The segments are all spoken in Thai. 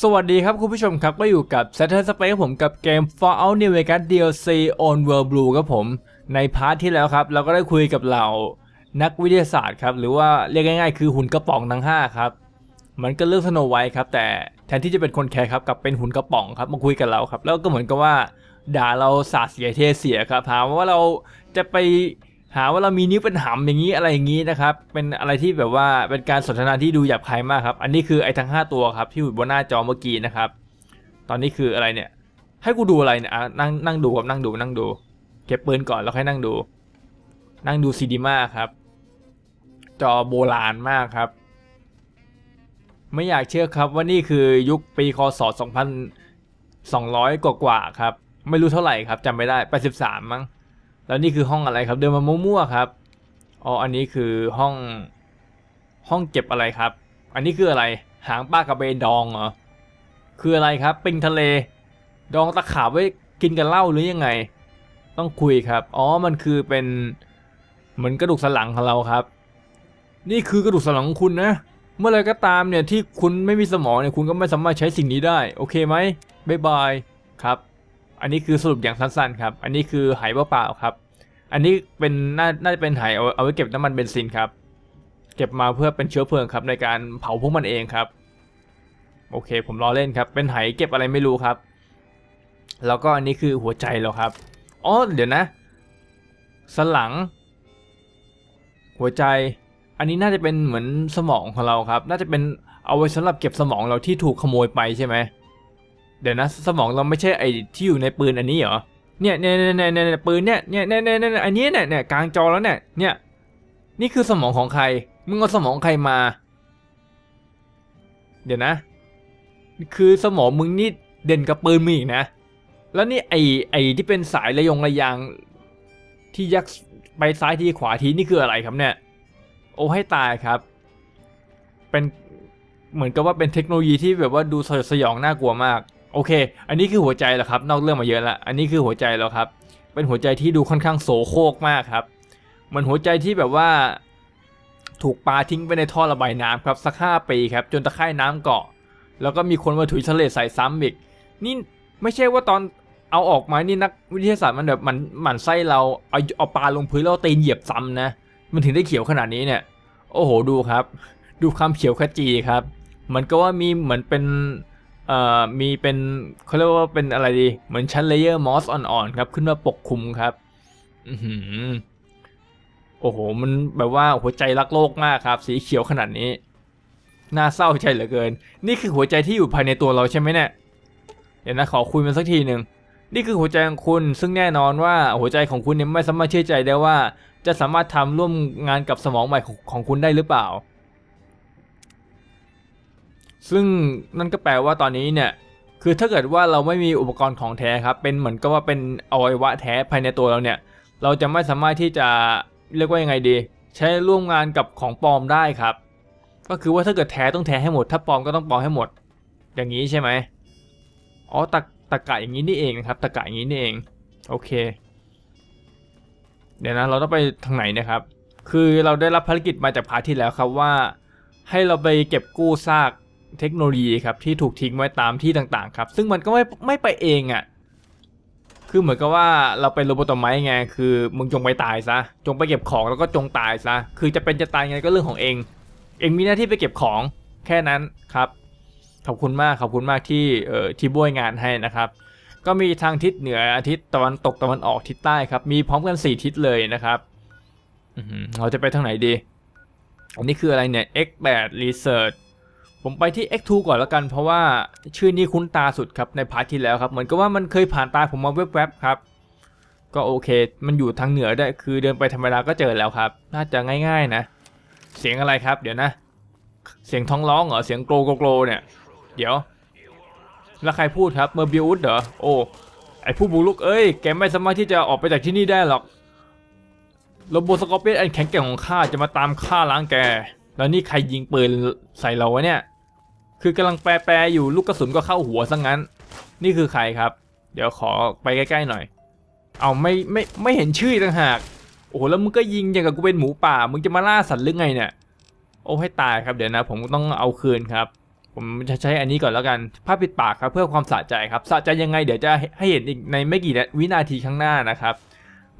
สวัสดีครับคุณผู้ชมครับก็อยู่กับ Saturn Space ครับผมกับเกม Fallout New Vegas DLC on World Blue ครับผม ในพาร์ทที่แล้วครับ เราก็ได้คุยกับเหล่านักวิทยาศาสตร์ครับหรือว่าเรียกง่ายๆ คือหุ่นกระป๋องทั้ง 5 ครับ มันก็เลือกสโนไวท์ครับ แต่แทนที่จะเป็นคนแคร์ครับกลับเป็นหุ่นกระป๋องครับมาคุยกับเราครับ แล้วก็เหมือนกับว่าด่าเราสาดเสียเทเสียครับหามว่าเราจะไป หาว่าเรามีนิ้วเป็นหำอย่างนี้อะไรอย่างนี้นะครับ เป็นอะไรที่แบบว่าเป็นการสนทนาที่ดูหยาบคายมากครับ อันนี้คือไอ้ทั้ง 5 ตัวครับที่อยู่บนหน้าจอเมื่อกี้นะครับ ตอนนี้คืออะไรเนี่ย ให้กูดูอะไรเนี่ยนั่งนั่งดูครับนั่งดูนั่งดู เก็บปืนก่อนแล้วค่อยนั่งดู นั่งดูซีดีมาครับ จอโบราณมากครับ ไม่อยากเชื่อครับว่านี่คือยุคปีคศ2200กว่ากว่าครับ ไม่รู้เท่าไหร่ครับจำไม่ได้83มั้ง แล้วนี่คือห้องอะไรครับ เดินมามั่วๆครับอ๋ออันนี้คือห้องห้องเก็บอะไรครับ อันนี้คืออะไร หางปลากระเบนดองเหรอคืออะไรครับปิงทะเล ดองตะขาบไว้กินกับเหล้าหรือยังไง ต้องคุยครับ อ๋อมันคือเป็นเหมือนกระดูกสันหลังของเราครับ นี่คือกระดูกสันหลังของคุณนะ เมื่อไรก็ตามเนี่ยที่คุณไม่มีสมองเนี่ยคุณก็ไม่สามารถใช้สิ่งนี้ได้ โอเคไหมบ๊ายบายครับ อันนี้คือสรุปอย่างสั้นๆครับ อันนี้คือไหเปล่าๆครับ อันนี้เป็นน่าน่าจะเป็นไหเอาเอาไว้เก็บน้ำมันเบนซินครับ เก็บมาเพื่อเป็นเชื้อเพลิงครับในการเผาพวกมันเองครับ โอเค ผมรอเล่นครับ เป็นไหเก็บอะไรไม่รู้ครับ แล้วก็อันนี้คือหัวใจเราครับอ๋อเดี๋ยวนะ สลัง หัวใจ อันนี้น่าจะเป็นเหมือนสมองของเราครับ น่าจะเป็นเอาไว้สำหรับเก็บสมองเราที่ถูกขโมยไปใช่ไหมเดี๋ยวนะ สมองเราไม่ใช่ไอที่อยู่ในปืนอันนี้เหรอ เนี่ยเนี่ยเนี่ยเนี่ยเนี่ยปืนเนี่ยเนี่ยเนี่ยเนี่ยเนี่ยอันนี้เนี่ยเนี่ยกลางจอแล้วเนี่ยเนี่ยนี่คือสมองของใคร มึงเอาสมองใครมา เดี๋ยวนะ คือสมองมึงนี่เด่นกับปืนมึงอีกนะ แล้วนี่ไอไอที่เป็นสายระยงระยางที่ยักไปซ้ายทีขวาทีนี่คืออะไรครับเนี่ย โอ้ให้ตายครับ เป็นเหมือนกับว่าเป็นเทคโนโลยีที่แบบว่าดูสยดสยองน่ากลัวมาก โอเค อันนี้คือหัวใจแล้วครับ นอกเรื่องมาเยอะละ อันนี้คือหัวใจแล้วครับ เป็นหัวใจที่ดูค่อนข้างโสโครกมากครับมือนหัวใจที่แบบว่า ถูกปลาทิ้งไปในท่อระบายน้ำครับสักห้าปีครับ จนตะไคร่น้ำเกาะ แล้วก็มีคนมาถุยทะเลใส่ซ้ำอีก นี่ไม่ใช่ว่าตอนเอาออกมานี่นักวิทยาศาสตร์มันแบบมันหมั่นไส้เราเอาเอาปลาลงพื้นแล้วเตีนเหยียบซ้ำนะ มันถึงได้เขียวขนาดนี้เนี่ย โอ้โหดูครับ ดูความเขียวขจีครับเหมือนก็ว่ามีเหมือนเป็น เอ่อมีเป็นเขาเรียกว่าเป็นอะไรดี เหมือนชั้นเลเยอร์มอสอ่อนๆครับ ขึ้นมาปกคลุมครับอือโอ้โห มันแบบว่าหัวใจรักโลกมากครับ สีเขียวขนาดนี้ น่าเศร้าใจเหลือเกิน นี่คือหัวใจที่อยู่ภายในตัวเราใช่ไหมเนี่ยเดี๋ยวนะขอคุยมันสักทีหนึ่งนี่คือหัวใจของคุณซึ่งแน่นอนว่าหัวใจของคุณเนี่ยไม่สามารถเชื่อใจได้ว่า จะสามารถทำร่วมงานกับสมองใหม่ของคุณได้หรือเปล่า ซึ่งนั่นก็แปลว่าตอนนี้เนี่ยคือถ้าเกิดว่าเราไม่มีอุปกรณ์ของแท้ครับเป็นเหมือนกับว่าเป็นอวัยวะแท้ภายในตัวเราเนี่ย เราจะไม่สามารถที่จะเรียกว่ายังไงดี ใช้ร่วมงานกับของปลอมได้ครับ ก็คือว่าถ้าเกิดแท้ต้องแท้ให้หมด ถ้าปลอมก็ต้องปลอมให้หมด อย่างนี้ใช่ไหมอ๋อตะตะกะอย่างนี้นี่เองนะครับตะกะอย่างนี้นี่เองโอเค เดี๋ยวนะเราต้องไปทางไหนนะครับ คือเราได้รับภารกิจมาจากพาร์ทที่แล้วครับว่า ให้เราไปเก็บกู้ซาก เทคโนโลยีครับที่ถูกทิ้งไว้ตามที่ต่างๆครับ ซึ่งมันก็ไม่ไม่ไปเองอะ่ะคือเหมือนกับว่าเราเป็นโรบอตไม้ไงคือมึงจงไปตายซะจงไปเก็บของแล้วก็จงตายซะคือจะเป็นจะตายไงก็เรื่องของเอง เองมีหน้าที่ไปเก็บของแค่นั้นครับขอบคุณมากขอบคุณมากที่เอ่อที่บ้วยงานให้นะครับ ก็มีทางทิศเหนืออาทิตย์ตะวันตกตะวันออกทิศใต้ครับ มีพร้อมกัน 4 ทิศเลยนะครับเราจะไปทางไหนดี อันนี้คืออะไรเนี่ย X8 Research ผมไปที่ X2 ก่อนแล้วกันเพราะว่าชื่อนี้คุ้นตาสุดครับในพาร์ทที่แล้วครับ เหมือนกับว่ามันเคยผ่านตาผมมาแวบๆครับ ก็โอเค มันอยู่ทางเหนือได้คือเดินไปธรรมดาก็เจอแล้วครับ น่าจะง่ายๆนะ เสียงอะไรครับ เดี๋ยวนะ เสียงท้องร้องเหรอเสียงโกรโกรโกเนี่ย เดี๋ยว แล้วใครพูดครับเมอร์บิวส์เหรอโอ้ไอผู้บุกรุกเอ้ยแกไม่สามารถที่จะออกไปจากที่นี่ได้หรอกโรโบสกอร์เปียนอันแข็งแกร่งของข้าจะมาตามฆ่าล้างแกแล้วนี่ใครยิงปืนใส่เราวะเนี่ย คือกำลังแปรๆอยู่ลูกกระสุนก็เข้าหัวซะงั้น นี่คือใครครับ เดี๋ยวขอไปใกล้ๆหน่อย เอาไม่ไม่ไม่เห็นชื่อต่างหาก โอ้โหแล้วมึงก็ยิงอย่างกับกูเป็นหมูป่า มึงจะมาล่าสัตว์หรือไงเนี่ย โอ้ให้ตายครับเดี๋ยวนะ ผมต้องเอาคืนครับ ผมจะใช้อันนี้ก่อนแล้วกันผ้าปิดปากครับเพื่อความสะใจครับสะใจยังไงเดี๋ยวจะให้เห็นอีกในไม่กี่วินาทีข้างหน้านะครับ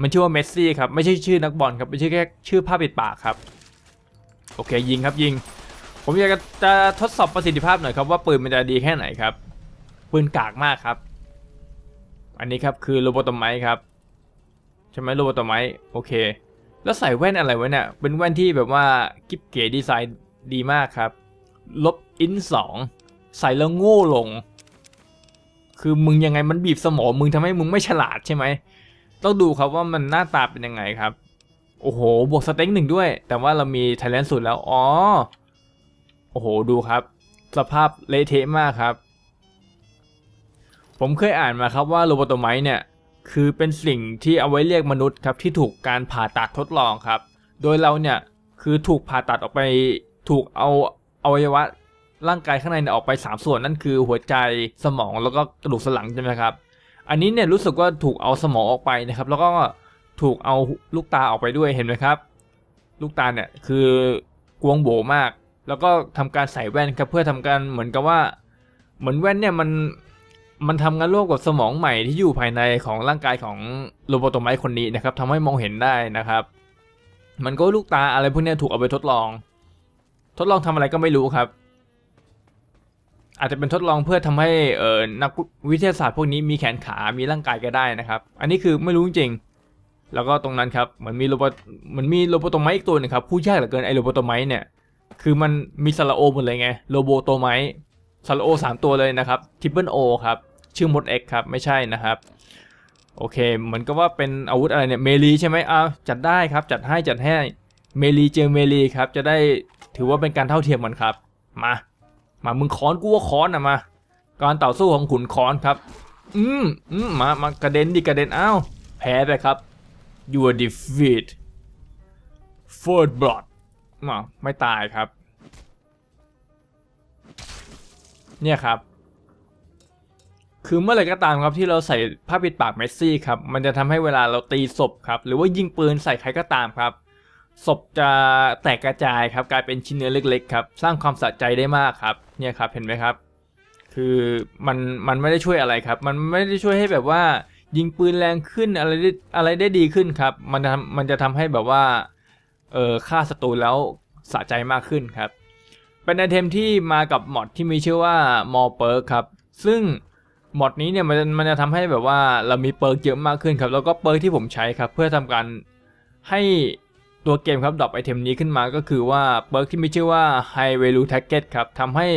มันชื่อว่าเมสซี่ครับไม่ใช่ชื่อนักบอลครับไม่ใช่แค่ชื่อผ้าปิดปากครับ โอเคยิงครับยิง ผมอยากจะทดสอบประสิทธิภาพหน่อยครับว่าปืนมันจะดีแค่ไหนครับ ปืนกากมากครับ อันนี้ครับคือโรบอตไมครับใช่ไหมโรบอตไมโอเค แล้วใส่แว่นอะไรไว้เนี่ยเป็นแว่นที่แบบว่ากิ๊บเก๋ดีไซน์ดีมากครับ ลบอินสองใส่แล้วโง่ลง คือมึงยังไงมันบีบสมองมึงทำให้มึงไม่ฉลาดใช่ไหมต้องดูครับว่ามันหน้าตาเป็นยังไงครับ โอ้โห บวกสเต็งหนึ่งด้วย แต่ว่าเรามีไทยแลนด์สุดแล้ว อ๋อ โอ้โหดูครับ สภาพเละเทะมากครับ ผมเคยอ่านมาครับว่าโรบอตไมเนี่ยคือเป็นสิ่งที่เอาไว้เรียกมนุษย์ครับที่ถูกการผ่าตัดทดลองครับ โดยเราเนี่ยคือถูกผ่าตัดออกไปถูกเอาอวัยวะร่างกายข้างในเนี่ยออกไป 3 ส่วนนั่นคือหัวใจสมองแล้วก็กระดูกสันหลังใช่ไหมครับ อันนี้เนี่ยรู้สึกว่าถูกเอาสมองออกไปนะครับ แล้วก็ถูกเอาลูกตาออกไปด้วยเห็นไหมครับ ลูกตาเนี่ยคือกวงโบมาก แล้วก็ทำการใส่แว่นครับเพื่อทำการเหมือนกับว่า เหมือนแว่นเนี่ยมันมันทำงานร่วมกับสมองใหม่ที่อยู่ภายในของร่างกายของโรบอตไมคนนี้นะครับทำให้มองเห็นได้นะครับ มันก็ลูกตาอะไรพวกนี้ถูกเอาไปทดลอง ทดลองทำอะไรก็ไม่รู้ครับ อาจจะเป็นทดลองเพื่อทำให้เอ่อนักวิทยาศาสตร์พวกนี้มีแขนขา มีร่างกายก็ได้นะครับ อันนี้คือไม่รู้จริง แล้วก็ตรงนั้นครับเหมือนมีโรบอทเหมือนมีโรบอตไมอีกตัวหนึงครับพูดยากเหลือเกินไอโรบอตไมเนี่ย คือมันมีสระโอหมดเลยไงโรโบโตไมสระโอสามตัวเลยนะครับทิปเปิลโอครับ ชื่อมดเอ็กครับ ไม่ใช่นะครับ โอเค เหมือนกับว่าเป็นอาวุธอะไรเนี่ย เมลีใช่ไหมอ้าวจัดได้ครับ จัดให้จัดให้เมลีเจอเมลีครับ จะได้ถือว่าเป็นการเท่าเทียมกันครับ มา มามึงค้อนกูว่าค้อนนะมา การต่อสู้ของขุนค้อนครับ อืมอืมมามากระเด็นดิกระเด็นอ้าวแพ้ไปครับ you are defeat first blood มาไม่ตายครับ เนี่ยครับ คือเมื่อไรก็ตามครับที่เราใส่ผ้าปิดปากเมสซี่ครับ มันจะทำให้เวลาเราตีศพครับ หรือว่ายิงปืนใส่ใครก็ตามครับ ศพจะแตกกระจายครับ กลายเป็นชิ้นเนื้อเล็กๆครับ สร้างความสะใจได้มากครับ เนี่ยครับ เห็นไหมครับ คือมันมันไม่ได้ช่วยอะไรครับ มันไม่ได้ช่วยให้แบบว่ายิงปืนแรงขึ้นอะไรได้อะไรได้ดีขึ้นครับ มันจะมันจะทำให้แบบว่า เออฆ่าศัตรูแล้วสะใจมากขึ้นครับ เป็นไอเทมที่มากับมอดที่มีชื่อว่ามอเปิร์กครับ ซึ่งมอดนี้เนี่ยมันมันจะทำให้แบบว่าเรามีเปิร์กเยอะมากขึ้นครับ แล้วก็เปิร์กที่ผมใช้ครับ เพื่อทำการให้ตัวเกมครับดรอปไอเทมนี้ขึ้นมาก็คือว่าเปิร์กที่มีชื่อว่า High Value Target ครับทำให้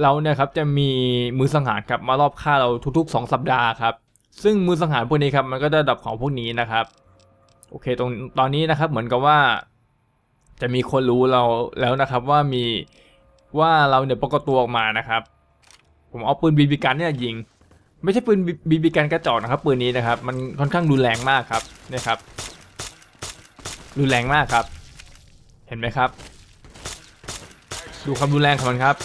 เราเนี่ยครับจะมีมือสังหารครับมารอบฆ่าเราทุกๆ 2 สัปดาห์ครับ ซึ่งมือสังหารพวกนี้ครับมันก็จะดรอปของพวกนี้นะครับ โอเคตรงตอนนี้นะครับเหมือนกับว่า จะมีคนรู้เราแล้วนะครับว่ามีว่าเราเนี่ยปรากฏตัวออกมานะครับ ผมเอาปืนบีบีกันเนี่ยยิง ไม่ใช่ปืนบีบีกันกระจอกนะครับ ปืนนี้นะครับ มันค่อนข้างรุนแรงมากครับเนี่ยครับรุนแรงมากครับ เห็นไหมครับ ดูความรุนแรงของมันครับ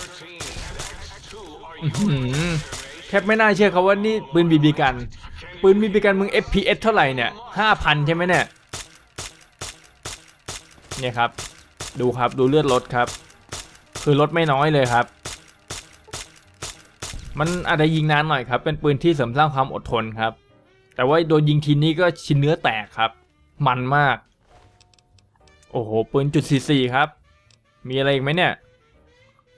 แทบไม่น่าเชื่อครับว่านี่ปืนบีบีกัน ปืนบีบีกันมึง FPS เท่าไหร่เนี่ยห้าพันใช่ไหมเนี่ย เนี่ยครับ ดูครับดูเลือดรถครับ คือรถไม่น้อยเลยครับ มันอาจจะยิงนานหน่อยครับ เป็นปืนที่เสริมสร้างความอดทนครับ แต่ว่าโดนยิงทีนี้ก็ชิ้นเนื้อแตกครับ มันมาก โอ้โหปืนจุดสี่ครับ มีอะไรอีกไหมเนี่ย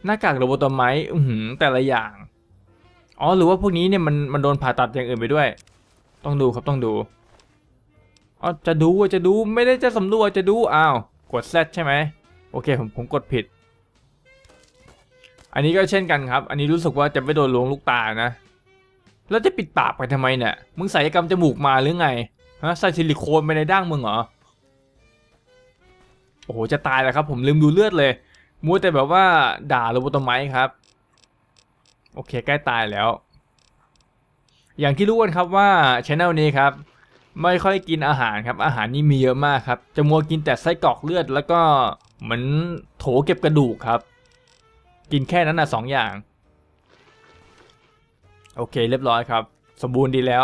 หน้ากากโรบอตไมอือหือแต่ละอย่างอ๋อหรือว่าพวกนี้เนี่ยมันมันโดนผ่าตัดอย่างอื่นไปด้วย ต้องดูครับต้องดูอ๋อจะดูจะดูไม่ได้จะสำรวจจะดูอ้าว กด Z ใช่ไหมโอเคผมผมกดผิด อันนี้ก็เช่นกันครับ อันนี้รู้สึกว่าจะไม่โดนลวงลูกตานะ แล้วจะปิดปากไปทำไมเนี่ยมึงใส่กรรมจมูกมาหรือไงฮะใส่ซิลิโคนไปในดั้งมึงเหรอโอ้โหจะตายแล้วครับ ผมลืมดูเลือดเลยมัวแต่แบบว่าด่าโรบอตไมค์ครับ โอเคใกล้ตายแล้ว อย่างที่รู้กันครับว่าช anel นี้ครับ ไม่ค่อยกินอาหารครับ อาหารนี่มีเยอะมากครับ จะมัวกินแต่ไส้กรอกเลือด แล้วก็เหมือนโถเก็บกระดูกครับ กินแค่นั้นนะสองอย่าง โอเคเรียบร้อยครับ สมบูรณ์ดีแล้ว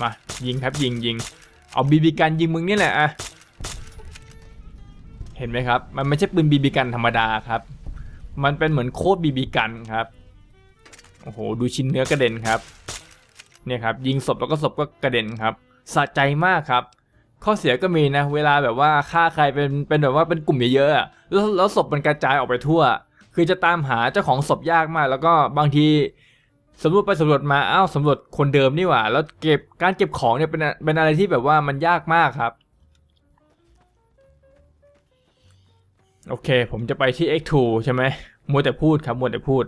มายิงครับยิงยิง เอาบีบีกันยิงมึงนี่แหละอะเห็นไหมครับ มันไม่ใช่ปืนบีบีกันธรรมดาครับ มันเป็นเหมือนโคตรบีบีกันครับ โอ้โห ดูชิ้นเนื้อกระเด็นครับ เนี่ยครับยิงศพแล้วก็ศพก็กระเด็นครับสะใจมากครับ ข้อเสียก็มีนะ เวลาแบบว่าฆ่าใครเป็นเป็นแบบว่าเป็นกลุ่มเยอะๆแล้วแล้วศพมันกระจายออกไปทั่ว คือจะตามหาเจ้าของศพยากมาก แล้วก็บางทีสำรวจไปสำรวจมาอ้าวสำรวจคนเดิมนี่หว่า แล้วเก็บการเก็บของเนี่ยเป็นเป็นอะไรที่แบบว่ามันยากมากครับโอเค ผมจะไปที่ X2 ใช่ไหมมัวแต่พูดครับมัวแต่พูด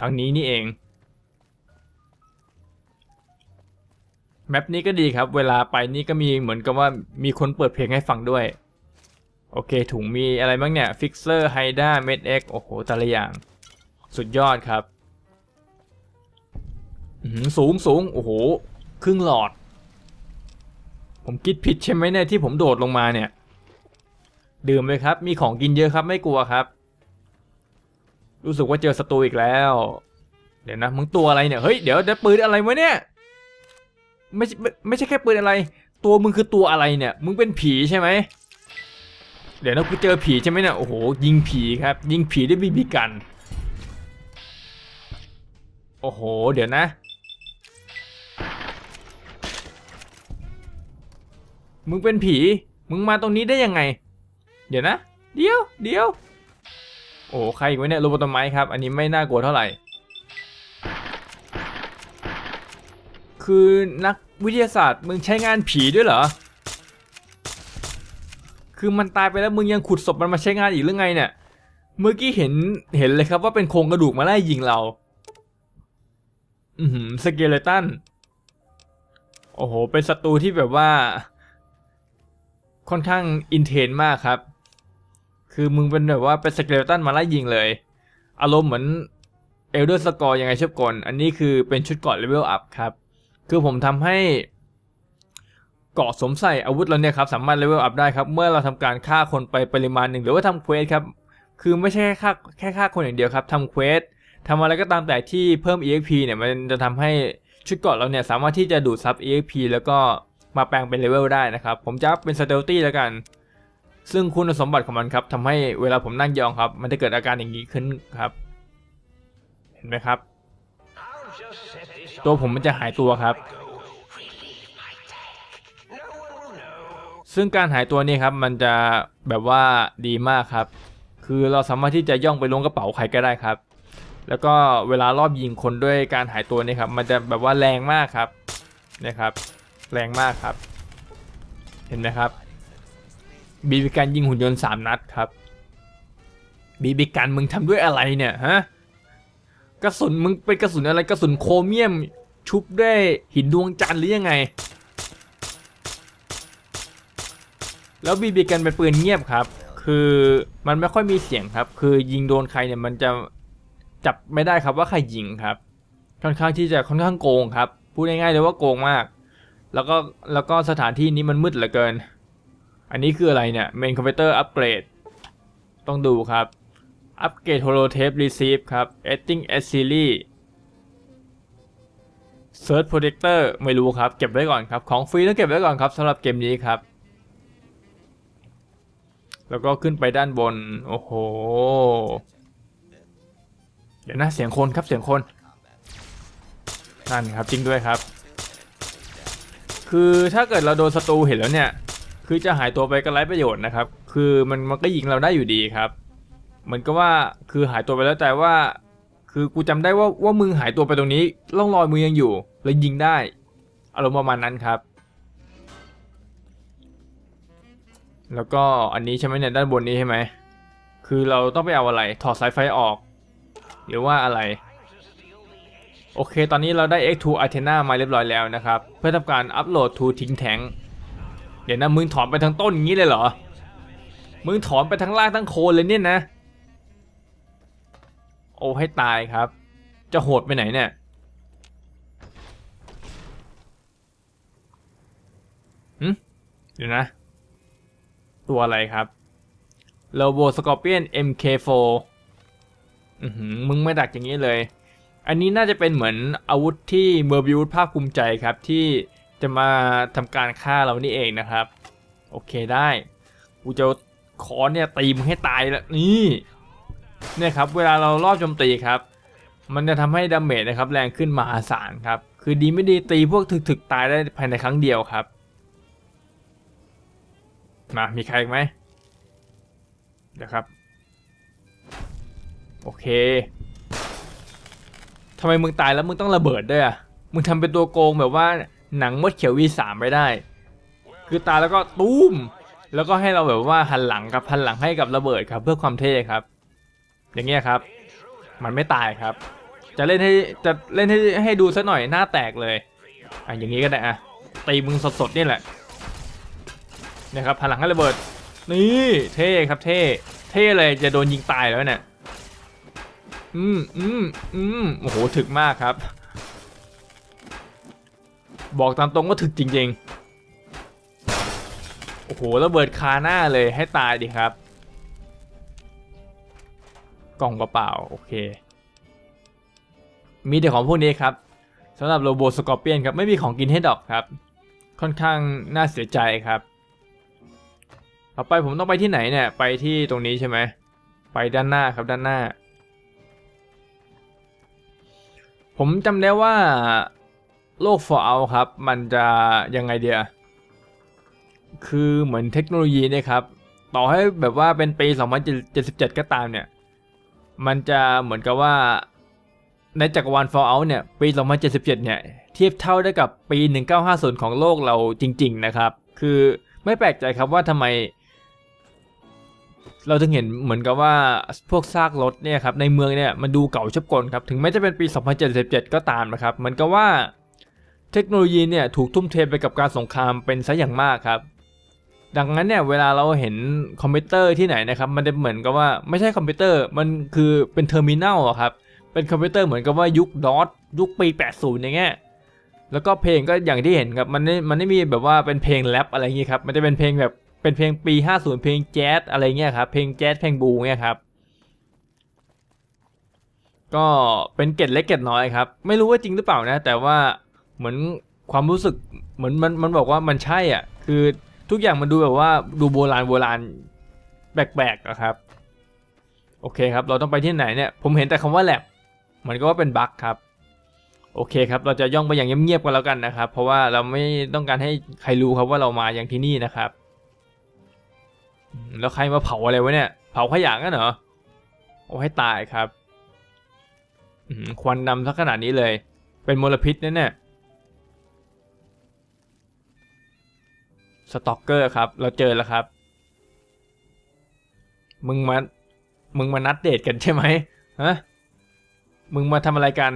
ทางนี้นี่เอง แมปนี้ก็ดีครับ เวลาไปนี่ก็มีเหมือนกับว่ามีคนเปิดเพลงให้ฟังด้วย โอเค ถุงมีอะไรบ้างเนี่ยฟิกเซอร์ไฮด้าเมดเอ็กโอ้โหแต่ละอย่าง สุดยอดครับหือสูงสูงโอ้โห ครึ่งหลอด ผมคิดผิดใช่ไหมเนี่ยที่ผมโดดลงมาเนี่ย ดื่มเลยครับ มีของกินเยอะครับไม่กลัวครับ รู้สึกว่าเจอศัตรูอีกแล้ว เดี๋ยวนะมึงตัวอะไรเนี่ย เฮ้ย เดี๋ยวเดี๋ยวปืนอะไรวะเนี่ย ไม่ไม่ไม่ใช่แค่ปืนอะไร ตัวมึงคือตัวอะไรเนี่ย มึงเป็นผีใช่ไหมเดี๋ยวนะกูเจอผีใช่ไหมเนี่ยโอ้โหยิงผีครับ ยิงผีด้วยบีบีกัน โอ้โห เดี๋ยวนะ มึงเป็นผี มึงมาตรงนี้ได้ยังไง เดี๋ยวนะ เดี๋ยวเดี๋ยวโอ้ใครอีกวะเนี่ยโรบอตไมค์ครับ อันนี้ไม่น่ากลัวเท่าไหร่ คือนักวิทยาศาสตร์มึงใช้งานผีด้วยเหรอ คือมันตายไปแล้วมึงยังขุดศพมันมาใช้งานอีกหรือไงเนี่ย เมื่อกี้เห็นเห็นเลยครับว่าเป็นโครงกระดูกมาไล่ยิงเรา อือหือสเกเลตัน โอ้โห เป็นศัตรูที่แบบว่า ค่อนข้างอินเทนมากครับ คือมึงเป็นแบบว่าเป็นสเกเลตันมาไล่ยิงเลย อารมณ์เหมือนเอลเดอร์สกอร์ยังไงเชฟกลอันนี้คือเป็นชุดเกราะเลเวลอัพครับ คือผมทำให้เกาะสมใส่อาวุธเราเนี่ยครับสามารถเลเวลอัพได้ครับ เมื่อเราทำการฆ่าคนไปปริมาณหนึ่งหรือว่าทำเควสครับ คือไม่ใช่แค่ฆ่าแค่ฆ่าคนอย่างเดียวครับทำเควสทำอะไรก็ตามแต่ที่เพิ่ม EXP เนี่ยมันจะทำให้ชุดเกาะเราเนี่ยสามารถที่จะดูดซับ EXP แล้วก็มาแปลงเป็นเลเวลได้นะครับ ผมจะเป็น Stealthy แล้วกัน ซึ่งคุณสมบัติของมันครับทำให้เวลาผมนั่งยองครับ มันจะเกิดอาการอย่างนี้ขึ้นครับ เห็นไหมครับ ตัวผมมันจะหายตัวครับ ซึ่งการหายตัวนี้ครับมันจะแบบว่าดีมากครับ คือเราสามารถที่จะย่องไปล้วงกระเป๋าใครก็ได้ครับ แล้วก็เวลารอบยิงคนด้วยการหายตัวนี่ครับ มันจะแบบว่าแรงมากครับนะครับ แรงมากครับ เห็นไหมครับบีบีกันยิงหุ่นยนต์สามนัดครับบีบีกันมึงทำด้วยอะไรเนี่ยฮะ กระสุนมึงเป็นกระสุนอะไรกระสุนโครเมียม ชุบได้หินดวงจันทร์หรือยังไง แล้วบีบีกันเป็นปืนเงียบครับ คือมันไม่ค่อยมีเสียงครับ คือยิงโดนใครเนี่ยมันจะจับไม่ได้ครับว่าใครยิงครับ ค่อนข้างที่จะค่อนข้างโกงครับ พูดง่ายๆเลยว่าโกงมาก แล้วก็แล้วก็สถานที่นี้มันมืดเหลือเกิน อันนี้คืออะไรเนี่ยเมนคอมพิวเตอร์อัปเกรดต้องดูครับ อัปเกรดโฮโลเทปรีซีฟครับ Etting S Series Search Protector ไม่รู้ครับ เก็บไว้ก่อนครับ ของฟรีต้องเก็บไว้ก่อนครับสำหรับเกมนี้ครับ แล้วก็ขึ้นไปด้านบน โอ้โห เดี๋ยวนะเสียงคนครับเสียงคน นั่นครับจริงด้วยครับ คือถ้าเกิดเราโดนศัตรูเห็นแล้วเนี่ย คือจะหายตัวไปก็ไร้ประโยชน์นะครับ คือมันมันก็ยิงเราได้อยู่ดีครับ เหมือนกับว่าคือหายตัวไปแล้วแต่ว่า คือกูจำได้ว่าว่ามึงหายตัวไปตรงนี้ร่องรอยมึงยังอยู่เลยยิงได้อารมณ์ประมาณนั้นครับ แล้วก็อันนี้ใช่ไหมเนี่ยด้านบนนี้ใช่ไหมคือเราต้องไปเอาอะไรถอดสายไฟออก หรือว่าอะไร โอเค ตอนนี้เราได้ X2 Athena มาเรียบร้อยแล้วนะครับ เพื่อทำการอัปโหลด to ทิ้งแทงเดี๋ยวนะมึงถอนไปทั้งต้นอย่างนี้เลยเหรอ มึงถอนไปทั้งรากทั้งโคนเลยเนี่ยนะ โอ้ให้ตายครับ จะโหดไปไหนเนี่ยหึเดี๋ยวนะ ตัวอะไรครับโลโบสกอร์เปียน MK4 อือหือมึงไม่ดักอย่างนี้เลย อันนี้น่าจะเป็นเหมือนอาวุธที่เมอร์บิวภาคภูมิใจครับ ที่จะมาทำการฆ่าเรานี่เองนะครับ โอเคได้ กูจะคอนเนี่ยตีมึงให้ตายแล้วนี่ เนี่ยครับเวลาเรารอบโจมตีครับ มันจะทำให้ดาเมจนะครับแรงขึ้นมหาศาลครับ คือดีไม่ดีตีพวกถึกๆตายได้ภายในครั้งเดียวครับ มามีใครอีกไหมเดี๋ยวครับ โอเคทำไมมึงตายแล้วมึงต้องระเบิดด้วยอะ มึงทำเป็นตัวโกงแบบว่าหนังมดเขียววีสามไปได้ คือตายแล้วก็ตุ้ม แล้วก็ให้เราแบบว่าหันหลังครับหันหลังให้กับระเบิดครับ เพื่อความเท่ครับ อย่างเงี้ยครับ มันไม่ตายครับ จะเล่นให้จะเล่นให้ให้ดูสักหน่อยหน้าแตกเลยอะอย่างงี้ก็ได้อะตีมึงสดๆนี่แหละเนี่ยครับหันหลังให้ระเบิด นี่เท่ครับเท่เท่เลยจะโดนยิงตายแล้วเนี่ยอืมอืมอืมโอ้โหถึกมากครับ บอกตามตรงว่าถึกจริง ๆ โอ้โหระเบิดคาหน้าเลยให้ตายดิครับ กล่องเปล่าๆโอเค มีแต่ของพวกนี้ครับสำหรับโรโบสกอร์เปียนครับไม่มีของกินให้ดอกครับ ค่อนข้างน่าเสียใจครับต่อไปผมต้องไปที่ไหนเนี่ยไปที่ตรงนี้ใช่ไหมไปด้านหน้าครับด้านหน้า ผมจำได้ว่าโลก Fallout ครับ มันจะยังไงเดียคือเหมือนเทคโนโลยีเนี่ยครับ ต่อให้แบบว่าเป็นปี 2077 ก็ตามเนี่ย มันจะเหมือนกับว่าในจักรวาล Fallout เนี่ย ปี 2077 เนี่ย เทียบเท่าได้กับปี 1950 ของโลกเราจริง ๆ นะครับ คือไม่แปลกใจครับว่าทำไม เราถึงเห็นเหมือนกับว่าพวกซากรถเนี่ยครับ ในเมืองเนี่ย มันดูเก่าชบกลครับ ถึงแม้จะเป็นปี 2077 ก็ตามนะครับเหมือนกับว่าเทคโนโลยีเนี่ย ถูกทุ่มเทไปกับการสงครามเป็นซะอย่างมากครับ ดังนั้นเนี่ยเวลาเราเห็นคอมพิวเตอร์ที่ไหนนะครับ มันจะเหมือนกับว่าไม่ใช่คอมพิวเตอร์มันคือเป็นเทอร์มินัลครับเป็นคอมพิวเตอร์เหมือนกับว่ายุคดอทยุคปี 80 อย่างเงี้ยแล้วก็เพลงก็อย่างที่เห็นครับมันไม่มันไม่มีแบบว่าเป็นเพลงแรปอะไรอย่างงี้ครับมันจะเป็นเพลงแบบเป็นเพลงปี 50 เพลงแจ๊สอะไรเงี้ยครับเพลงแจ๊สเพลงบูเงี้ยครับก็เป็นเกร็ดเล็กเกร็ดน้อยครับ ไม่รู้ว่าจริงหรือเปล่านะ แต่ว่าเหมือนความรู้สึกเหมือนมันมันบอกว่ามันใช่อะ คือ ทุกอย่างมันดูแบบว่าดูโบราณโบราณแปลกๆอะครับ โอเคครับ เราต้องไปที่ไหนเนี่ย ผมเห็นแต่คำว่าแลบมือนก็ว่าเป็นบั๊กครับ โอเคครับ เราจะย่องไปอย่างเงียบๆกันแล้วกันนะครับ เพราะว่าเราไม่ต้องการให้ใครรู้ครับว่าเรามาอย่างที่นี่นะครับ แล้วใครมาเผาอะไรวะเนี่ย เผาขยะกันเหรอ โอ้ให้ตายครับควันดำสักขนาดนี้เลย เป็นมลพิษแน่ๆ สต็อกเกอร์ครับ เราเจอแล้วครับ มึงมา มึงมานัดเดทกันใช่ไหมฮะ มึงมาทำอะไรกัน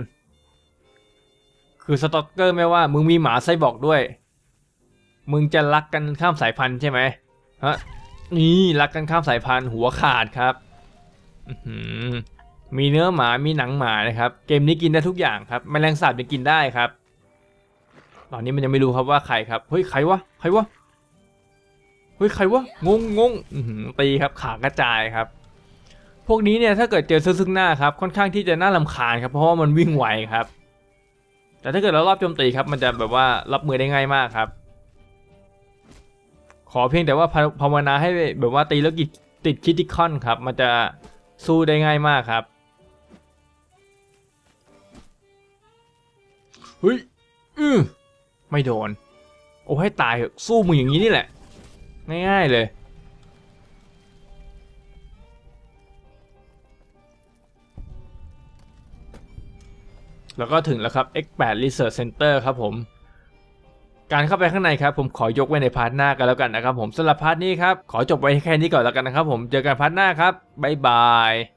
คือสต็อกเกอร์ไม่ว่า มึงมีหมาไส้บอกด้วย มึงจะรักกันข้ามสายพันธุ์ใช่ไหมฮะ นี่รักกันข้ามสายพันธุ์หัวขาดครับมีเนื้อหมา มีหนังหมานะครับ เกมนี้กินได้ทุกอย่างครับ แมลงสาบยังกินได้ครับ ตอนนี้มันยังไม่รู้ครับว่าใครครับ เฮ้ย ใครวะ ใครวะ เฮ้ยใครวะงงงงตีครับขากระจายครับ พวกนี้เนี่ยถ้าเกิดเจอซึ่งหน้าครับค่อนข้างที่จะน่าลำคาญครับเพราะว่ามันวิ่งไวครับ แต่ถ้าเกิดเรารอบโจมตีครับ มันจะแบบว่ารับมือได้ง่ายมากครับ ขอเพียงแต่ว่าภาวนาให้แบบว่าตีแล้วกิดติดคิติคอนครับ มันจะสู้ได้ง่ายมากครับเฮ้ยอือไม่โดน โอ้ให้ตายสู้มึงอย่างนี้นี่แหละ ง่ายๆเลยแล้วก็ถึงแล้วครับ X8 Research Center ครับผม การเข้าไปข้างในครับ ผมขอยกไว้ในพาร์ทหน้ากันแล้วกันนะครับผมสำหรับพาร์ทนี้ครับ ขอจบไว้แค่นี้ก่อนแล้วกันนะครับผม เจอกันพาร์ทหน้าครับ บ๊ายบาย